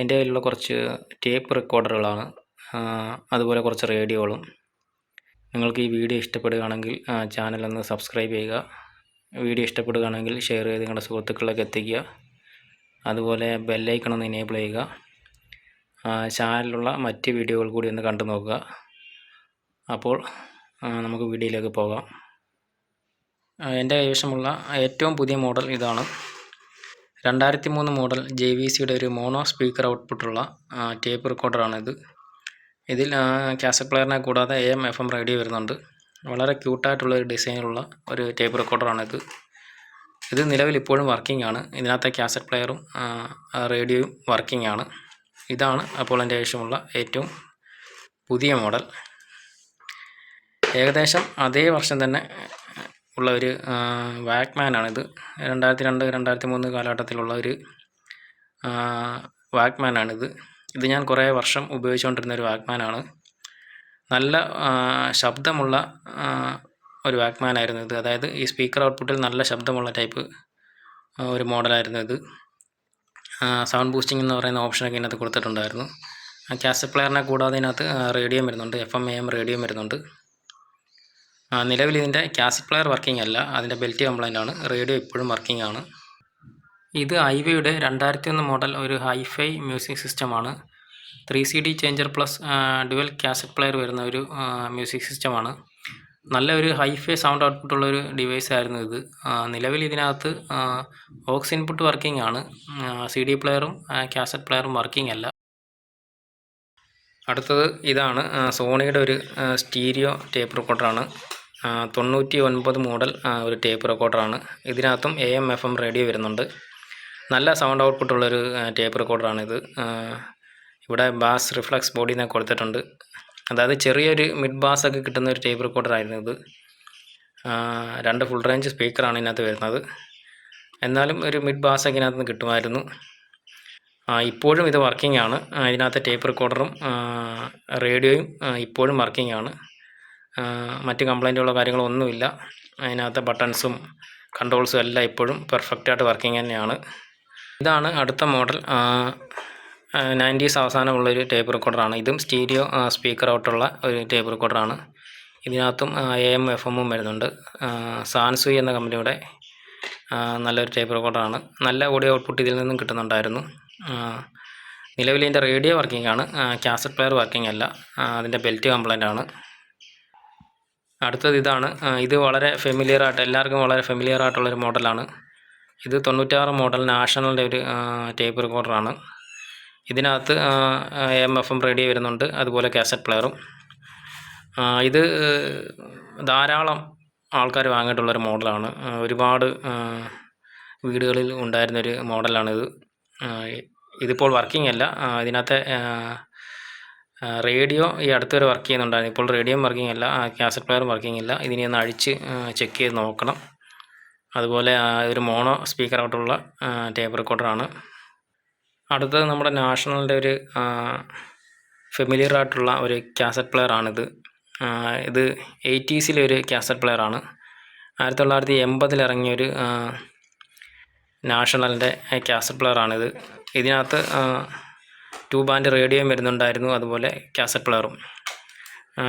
എന്റെ കയ്യിലുള്ള കുറച്ച് ടേപ്പ് റെക്കോർഡറുകളാണ്. അതുപോലെ കുറച്ച് റേഡിയോകളും. നിങ്ങൾക്ക് ഈ വീഡിയോ ഇഷ്ടപ്പെടുകയാണെങ്കിൽ ചാനൽ ഒന്ന് സബ്സ്ക്രൈബ് ചെയ്യുക. വീഡിയോ ഇഷ്ടപ്പെടുകയാണെങ്കിൽ ഷെയർ ചെയ്ത് നിങ്ങളുടെ സുഹൃത്തുക്കളിലേക്ക് എത്തിക്കുക. അതുപോലെ ബെല്ലൈക്കൺ ഒന്ന് എനേബിൾ ചെയ്യുക. ചാനലിലുള്ള മറ്റ് വീഡിയോകൾ കൂടി ഒന്ന് കണ്ടു നോക്കുക. അപ്പോൾ നമുക്ക് വീഡിയോയിലേക്ക് പോകാം. എന്റെ കൈവശമുള്ള ഏറ്റവും പുതിയ മോഡൽ ഇതാണ്. രണ്ടായിരത്തി മൂന്ന് മോഡൽ ജെ വി സിയുടെ ഒരു മോണോ സ്പീക്കർ ഔട്ട്പുട്ടുള്ള ടേപ്പ് റെക്കോർഡറാണിത്. ഇതിൽ കാസറ്റ് പ്ലെയറിനെ കൂടാതെ A M F M radio വരുന്നുണ്ട്. വളരെ ക്യൂട്ടായിട്ടുള്ള ഒരു ഡിസൈനിലുള്ള ഒരു ടേപ്പ് റെക്കോർഡറാണിത്. ഇത് നിലവിൽ ഇപ്പോഴും വർക്കിംഗ് ആണ് ഇതിനകത്തെ കാസറ്റ് പ്ലെയറും റേഡിയോയും വർക്കിംഗ് ആണ് ഇതാണ് അപ്പോൾ എന്റെ ആവശ്യമുള്ള ഏറ്റവും പുതിയ മോഡൽ. ഏകദേശം അതേ വർഷം തന്നെ ഉള്ള ഒരു വാക്മാനാണിത്. രണ്ടായിരത്തി രണ്ട് രണ്ടായിരത്തി മൂന്ന് കാലഘട്ടത്തിലുള്ള ഒരു വാക്മാനാണിത്. ഇത് ഞാൻ കുറേ വർഷം ഉപയോഗിച്ചുകൊണ്ടിരുന്ന ഒരു വാക്മാനാണ്. നല്ല ശബ്ദമുള്ള ഒരു വാക്മാനായിരുന്നു ഇത്. അതായത് ഈ സ്പീക്കർ ഔട്ട്പുട്ടിൽ നല്ല ശബ്ദമുള്ള ടൈപ്പ് ഒരു മോഡലായിരുന്നു ഇത്. സൗണ്ട് ബൂസ്റ്റിംഗ് എന്ന് പറയുന്ന ഓപ്ഷനൊക്കെ ഇതിനകത്ത് കൊടുത്തിട്ടുണ്ടായിരുന്നു. കാസറ്റ് പ്ലെയറിനെ കൂടാതെ ഇതിനകത്ത് റേഡിയോ വരുന്നുണ്ട്. F M A M radio വരുന്നുണ്ട്. നിലവിൽ ഇതിന്റെ കാസറ്റ് പ്ലെയർ വർക്കിംഗ് അല്ല. അതിന്റെ ബെൽറ്റ് കംപ്ലൈന്റ് ആണ്. റേഡിയോ ഇപ്പോഴും വർക്കിംഗ് ആണ്. ഇത് ഐവയുടെ രണ്ടായിരത്തി ഒന്ന് മോഡൽ ഒരു ഹൈഫൈ മ്യൂസിക് സിസ്റ്റമാണ് three C D changer plus dual cassette player വരുന്ന ഒരു മ്യൂസിക് സിസ്റ്റമാണ് നല്ല ഒരു ഹൈഫൈ സൗണ്ട് ഔട്ട്പുട്ട് ഉള്ള ഒരു ഡിവൈസ് ആയിരുന്നു ഇത്. നിലവിൽ ഇതിനകത്ത് ഓക്സ് ഇൻപുട്ട് വർക്കിംഗ് ആണ്. സി ഡി പ്ലെയറും കാസറ്റ് പ്ലെയറും വർക്കിംഗ് അല്ല. അടുത്തത് ഇതാണ് സോണിയുടെ ഒരു സ്റ്റീരിയോ ടേപ്പ് റെക്കോർഡറാണ്. തൊണ്ണൂറ്റി ഒൻപത് മോഡൽ ഒരു ടേപ്പ് റെക്കോർഡറാണ് ഇതിനകത്തും A M F M radio വരുന്നുണ്ട്. നല്ല സൗണ്ട് ഔട്ട്പുട്ട് ഉള്ളൊരു ടേപ്പ് റെക്കോർഡറാണിത് ഇവിടെ ബാസ് റിഫ്ലക്സ് ബോഡി എന്നൊക്കെ കൊടുത്തിട്ടുണ്ട്. അതായത് ചെറിയൊരു മിഡ് ബാസ് ഒക്കെ കിട്ടുന്ന ഒരു ടേപ്പ് റെക്കോർഡറായിരുന്നു ഇത്. രണ്ട് ഫുൾ റേഞ്ച് സ്പീക്കറാണ് ഇതിനകത്ത് വരുന്നത്. എന്നാലും ഒരു മിഡ് ബാസ് ഒക്കെ ഇതിനകത്ത് നിന്ന് കിട്ടുമായിരുന്നു. ഇപ്പോഴും ഇത് വർക്കിംഗ് ആണ്. ഇതിനകത്ത് ടേപ്പ് റെക്കോർഡറും റേഡിയോയും ഇപ്പോഴും വർക്കിംഗ് ആണ്. മറ്റ് കംപ്ലൈന്റുകളോ കാര്യങ്ങളോ ഒന്നുമില്ല. അതിനകത്തെ ബട്ടൺസും കൺട്രോൾസും എല്ലാം ഇപ്പോഴും പെർഫെക്റ്റായിട്ട് വർക്കിംഗ് തന്നെയാണ്. ഇതാണ് അടുത്ത മോഡൽ. നയന്റീസ് അവസാനമുള്ളൊരു ടേപ്പ് റെക്കോർഡറാണ്. ഇതും സ്റ്റീരിയോ സ്പീക്കർ ഔട്ടുള്ള ഒരു ടേപ്പ് റെക്കോർഡറാണ്. ഇതിനകത്തും എ എം എഫ് എമ്മും വരുന്നുണ്ട്. സാൻസുയി എന്ന കമ്പനിയുടെ നല്ലൊരു ടേപ്പ് റെക്കോർഡറാണ്. നല്ല ഓഡിയോ ഔട്ട്പുട്ട് ഇതിൽ നിന്നും കിട്ടുന്നുണ്ടായിരുന്നു. നിലവിൽ ഇതിന്റെ റേഡിയോ വർക്കിംഗ് ആണ് കാസറ്റ് പ്ലെയർ വർക്കിംഗ് അല്ല അതിന്റെ ബെൽറ്റ് കംപ്ലൈന്റ് ആണ് അടുത്തത് ഇതാണ്. ഇത് വളരെ ഫെമിലിയർ ആയിട്ട് എല്ലാവർക്കും വളരെ ഫെമിലിയർ ആയിട്ടുള്ളൊരു മോഡലാണ്. ഇത് തൊണ്ണൂറ്റാറ് മോഡൽ നാഷണലിന്റെ ഒരു ടേപ്പ് റെക്കോർഡറാണ് ഇതിനകത്ത് എം എഫ് റേഡിയോ വരുന്നുണ്ട്. അതുപോലെ കാസറ്റ് പ്ലെയറും ഇത് ധാരാളം ആൾക്കാർ വാങ്ങിയിട്ടുള്ളൊരു മോഡലാണ്. ഒരുപാട് വീടുകളിൽ ഉണ്ടായിരുന്നൊരു മോഡലാണിത് ഇതിപ്പോൾ വർക്കിംഗ് അല്ല. ഇതിനകത്തെ റേഡിയോ ഈ അടുത്തൊരു വർക്ക് ചെയ്യുന്നുണ്ടായിരുന്നു. ഇപ്പോൾ റേഡിയോ വർക്കിംഗ് അല്ല കാസറ്റ് പ്ലെയറും വർക്കിംഗ് ഇല്ല. ഇതിനെ ഒന്ന് അഴിച്ച് ചെക്ക് ചെയ്ത് നോക്കണം. അതുപോലെ ഒരു മോണോ സ്പീക്കർ ആയിട്ടുള്ള ടേപ്പ് റെക്കോർഡറാണ് അടുത്തത് നമ്മുടെ നാഷണലിന്റെ ഒരു ഫെമിലിയർ ആയിട്ടുള്ള ഒരു കാസറ്റ് പ്ലെയർ ആണിത്. ഇത് എയ്റ്റീസിലെ ഒരു കാസറ്റ് പ്ലെയർ ആണ്. ആയിരത്തി തൊള്ളായിരത്തി എൺപതിൽ ഇറങ്ങിയൊരു നാഷണലിന്റെ കാസറ്റ് പ്ലെയർ ആണിത്. ഇതിനകത്ത് ടു ബാൻഡ് റേഡിയോയും വരുന്നുണ്ടായിരുന്നു അതുപോലെ കാസറ്റ് പ്ലെയറും.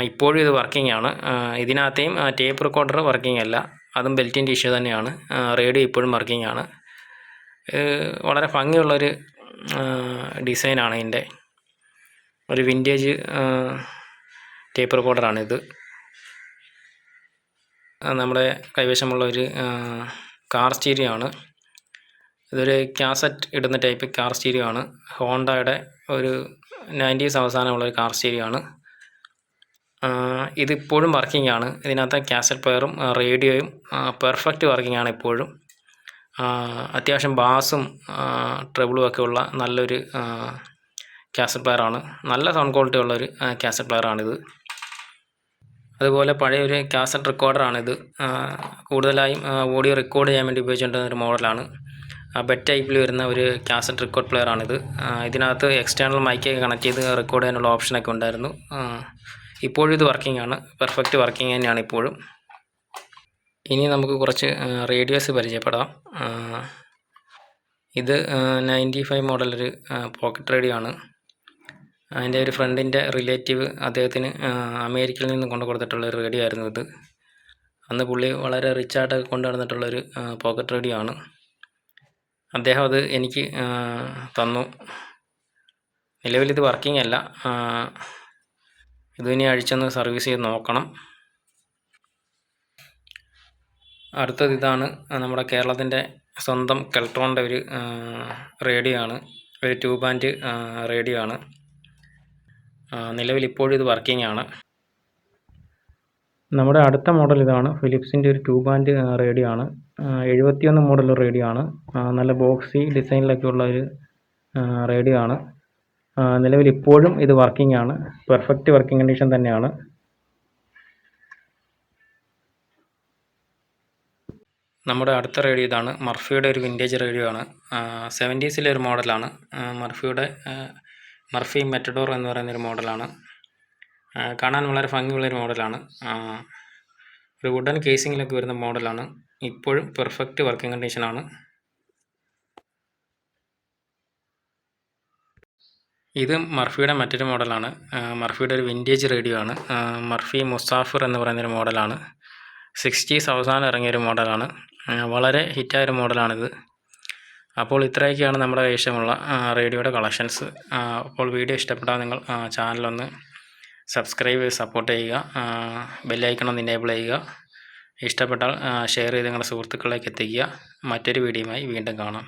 ഇപ്പോഴും ഇത് വർക്കിംഗ് ആണ്. ഇതിനകത്തെയും ടേപ്പ് റെക്കോർഡർ വർക്കിംഗ് അല്ല അതും ബെൽറ്റിന്റെ ഇഷ്യൂ തന്നെയാണ്. റേഡിയോ ഇപ്പോഴും വർക്കിംഗ് ആണ്. വളരെ ഭംഗിയുള്ളൊരു ഡിസൈനാണ് ഇതിന്റെ. ഒരു വിന്റേജ് ടേപ്പ് റെക്കോർഡറാണിത് നമ്മുടെ കൈവശമുള്ള ഒരു കാർ സ്റ്റീരിയോ ആണ്. ഇതൊരു ക്യാസറ്റ് ഇടുന്ന ടൈപ്പ് കാർ സ്റ്റീരിയോ ആണ്. ഹോണ്ടയുടെ ഒരു നയന്റീസ് അവസാനമുള്ള ഒരു കാർ സ്റ്റീരിയോ ആണ്. ഇതിപ്പോഴും വർക്കിംഗ് ആണ്. ഇതിനകത്ത് കാസറ്റ് പ്ലെയറും റേഡിയോയും പെർഫെക്റ്റ് വർക്കിംഗ് ആണ് ഇപ്പോഴും. അത്യാവശ്യം ബാസും ട്രബിളും ഒക്കെ ഉള്ള നല്ലൊരു കാസറ്റ് പ്ലെയറാണ് നല്ല സൗണ്ട് ക്വാളിറ്റി ഉള്ളൊരു കാസറ്റ് പ്ലെയറാണിത് അതുപോലെ പഴയൊരു കാസറ്റ് റെക്കോർഡറാണിത് കൂടുതലായും ഓഡിയോ റെക്കോർഡ് ചെയ്യാൻ വേണ്ടി ഉപയോഗിച്ചുകൊണ്ടിരുന്ന ഒരു മോഡലാണ് ബെറ്റ് ടൈപ്പിൽ വരുന്ന ഒരു ക്യാസറ്റ് റെക്കോർഡ് പ്ലെയർ ആണിത് ഇതിനകത്ത് എക്സ്റ്റേണൽ മൈക്ക് കണക്ട് ചെയ്ത് റെക്കോർഡ് ചെയ്യാനുള്ള ഓപ്ഷനൊക്കെ ഉണ്ടായിരുന്നു. ഇപ്പോഴും ഇത് വർക്കിംഗ് ആണ്. പെർഫെക്റ്റ് വർക്കിംഗ് തന്നെയാണ് ഇപ്പോഴും. ഇനി നമുക്ക് കുറച്ച് റേഡിയോസ് പരിചയപ്പെടാം. ഇത് നയന്റി ഫൈവ് മോഡലൊരു പോക്കറ്റ് റേഡിയോ ആണ്. എന്റെ ഒരു ഫ്രണ്ടിന്റെ റിലേറ്റീവ് അദ്ദേഹത്തിന് അമേരിക്കയിൽ നിന്ന് കൊണ്ടു കൊടുത്തിട്ടുള്ള ഒരു റേഡിയോ ആയിരുന്നു ഇത്. അന്ന് പുള്ളി വളരെ റിച്ചായിട്ടൊക്കെ കൊണ്ടു നടന്നിട്ടുള്ളൊരു പോക്കറ്റ് റേഡിയോ ആണ്. അദ്ദേഹം അത് എനിക്ക് തന്നു. നിലവിൽ ഇത് വർക്കിംഗ് അല്ല. ഇതിനെ ഇത് അഴിച്ചൊന്ന് സർവീസ് ചെയ്ത് നോക്കണം. അടുത്തത് ഇതാണ് നമ്മുടെ കേരളത്തിന്റെ സ്വന്തം കെൽട്രോണിന്റെ ഒരു റേഡിയോ ആണ്. ഒരു ട്യൂബ് ആൻഡ് റേഡിയോ ആണ്. നിലവിൽ ഇപ്പോഴും ഇത് വർക്കിംഗ് ആണ്. നമ്മുടെ അടുത്ത മോഡൽ ഇതാണ്. ഫിലിപ്സിന്റെ ഒരു ട്യൂബ് ആൻഡ് റേഡിയോ ആണ്. എഴുപത്തിയൊന്ന് മോഡൽ റേഡിയോ ആണ്. നല്ല ബോക്സി ഡിസൈനിലൊക്കെ ഉള്ള ഒരു റേഡിയോ ആണ്. നിലവിൽ ഇപ്പോഴും ഇത് വർക്കിംഗ് ആണ്. പെർഫെക്റ്റ് വർക്കിംഗ് കണ്ടീഷൻ തന്നെയാണ്. നമ്മുടെ അടുത്ത റേഡിയോ ഇതാണ്. മർഫിയുടെ ഒരു വിന്റേജ് റേഡിയോ ആണ്. സെവന്റീസിലെ ഒരു മോഡലാണ് മർഫിയുടെ മർഫി മെറ്റഡോർ എന്ന് പറയുന്ന ഒരു മോഡലാണ് കാണാൻ വളരെ ഭംഗിയുള്ളൊരു മോഡലാണ്. ഒരു വുഡൻ കേസിങ്ങിലൊക്കെ വരുന്ന മോഡലാണ്. ഇപ്പോഴും പെർഫെക്റ്റ് വർക്കിംഗ് കണ്ടീഷനാണ് ഇത് മർഫിയുടെ മറ്റൊരു മോഡലാണ്. മർഫിയുടെ ഒരു വിന്റേജ് റേഡിയോ ആണ്. മർഫി മുസാഫർ എന്ന് പറയുന്നൊരു മോഡലാണ്. സിക്സ്റ്റീസ് അവസാനം ഇറങ്ങിയൊരു മോഡലാണ്. വളരെ ഹിറ്റായൊരു മോഡലാണിത്. അപ്പോൾ ഇത്രയൊക്കെയാണ് നമ്മുടെ കൈവശമുള്ള റേഡിയോയുടെ കളക്ഷൻസ് അപ്പോൾ വീഡിയോ ഇഷ്ടപ്പെട്ടാൽ നിങ്ങൾ ചാനലൊന്ന് സബ്സ്ക്രൈബ് സപ്പോർട്ട് ചെയ്യുക. ബെല്ലൈക്കൺ ഒന്ന് എനേബിൾ ചെയ്യുക. ഇഷ്ടപ്പെട്ടാൽ ഷെയർ ചെയ്ത് നിങ്ങളുടെ സുഹൃത്തുക്കളിലേക്ക് എത്തിക്കുക. മറ്റൊരു വീഡിയോയുമായി വീണ്ടും കാണാം.